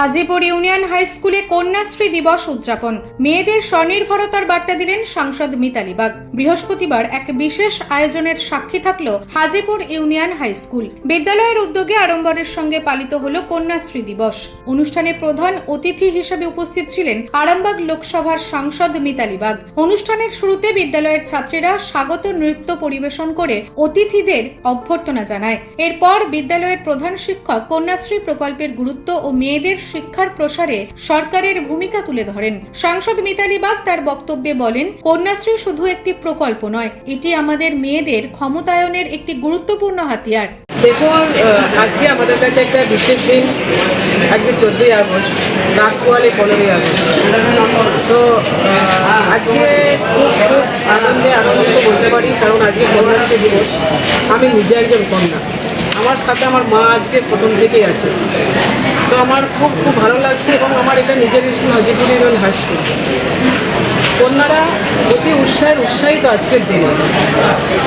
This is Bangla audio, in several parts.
হাজিপুর ইউনিয়ন হাই স্কুলে কন্যাশ্রী দিবস উদযাপন। মেয়েদের স্বনির্ভরতার বার্তা দিলেন সাংসদ মিতালি বাগ। বৃহস্পতিবার এক বিশেষ আয়োজনের সাক্ষী থাকল হাজিপুর ইউনিয়ন হাই স্কুল। বিদ্যালয়ের উদ্যোগে আড়ম্বরের সঙ্গে পালিত হল কন্যাশ্রী দিবস। অনুষ্ঠানে প্রধান অতিথি হিসেবে উপস্থিত ছিলেন আরামবাগ লোকসভার সাংসদ মিতালি বাগ। অনুষ্ঠানের শুরুতে বিদ্যালয়ের ছাত্রীরা স্বাগত নৃত্য পরিবেশন করে অতিথিদের অভ্যর্থনা জানায়। এরপর বিদ্যালয়ের প্রধান শিক্ষক কন্যাশ্রী প্রকল্পের গুরুত্ব ও মেয়েদের শিক্ষার প্রসারে সরকারের ভূমিকা তুলে ধরেন। সাংসদ মিতালি বাগ তার বক্তব্যে বলেন, কন্যাশ্রী শুধু একটি প্রকল্প নয়, এটি আমাদের মেয়েদের ক্ষমতায়নের একটি গুরুত্বপূর্ণ হাতিয়ার। দেখুন আজকে আমাদের কাছে একটা বিশেষ দিন, আজকে চোদ্দোই আগস্ট, রাত পোয়ালে পনেরোই আগস্ট। তো আজকে খুব খুব আনন্দে, আনন্দিত বলতে পারি, কারণ আজকে কন্যাশ্রী দিবস। আমি নিজে একজন কন্যা। আমার সাথে আমার মা আজকে প্রথম থেকেই আছে। আমার খুব খুব ভালো লাগছে এবং আমার এটা নিজের স্কুল হাজিপুর হাই স্কুল কন্যারা অতি উৎসাহের উৎসাহিত আজকের দিনে।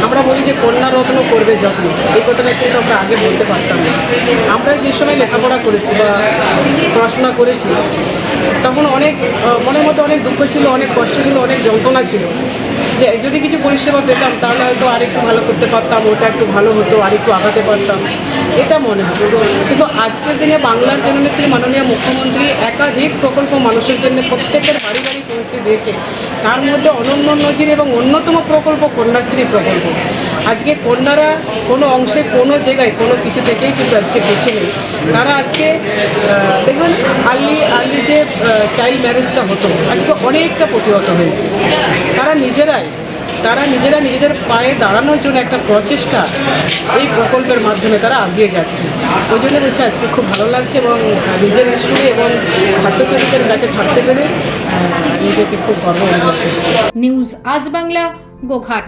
আমরা বলি যে কন্যা রত্ন করবে যত্ন এই কথাটা কিন্তু আমরা আগে বলতে পারতাম না। আমরা যে সময় লেখাপড়া করেছি বা পড়াশোনা করেছি, তখন অনেক মনের মধ্যে অনেক দুঃখ ছিল, অনেক কষ্ট ছিল, অনেক যন্ত্রণা ছিল। যে যদি কিছু পরিষেবা পেতাম, তাহলে হয়তো আরেকটু ভালো করতে পারতাম, ওটা একটু ভালো হতো, আরেকটু আগাতে পারতাম। এটা মনে হতো কিন্তু আজকের দিনে বাংলার জননেত্রী, মাননীয় মুখ্যমন্ত্রী একাধিক প্রকল্প মানুষের জন্য প্রত্যেকের বাড়ি বাড়ি পৌঁছে দিয়েছে। তার মধ্যে অনন্য নজির এবং অন্যতম প্রকল্প কন্যাশ্রী প্রকল্প। আজকে কন্যারা কোনো অংশে, কোনো জায়গায়, কোনো কিছু থেকেই কিন্তু আজকে বেছে নেই। তারা আজকে দেখবেন, আর্লি আর্লি যে চাইল্ড ম্যারেজটা হতো, আজকে অনেকটা প্রতিহত হয়েছে। তারা নিজেরাই তারা নিজেরা নিজেদের পায়ে দাঁড়ানোর জন্য একটা প্রচেষ্টা এই প্রকল্পের মাধ্যমে তারা আগিয়ে যাচ্ছে। ওই জন্য বলছে আজকে খুব ভালো লাগছে এবং নিজের স্কুলে এবং ছাত্রছাত্রীদের কাছে থাকতে পেরে নিজেকে খুব গর্ব অনুভব করছি। নিউজ আজ বাংলা, গোঘাট।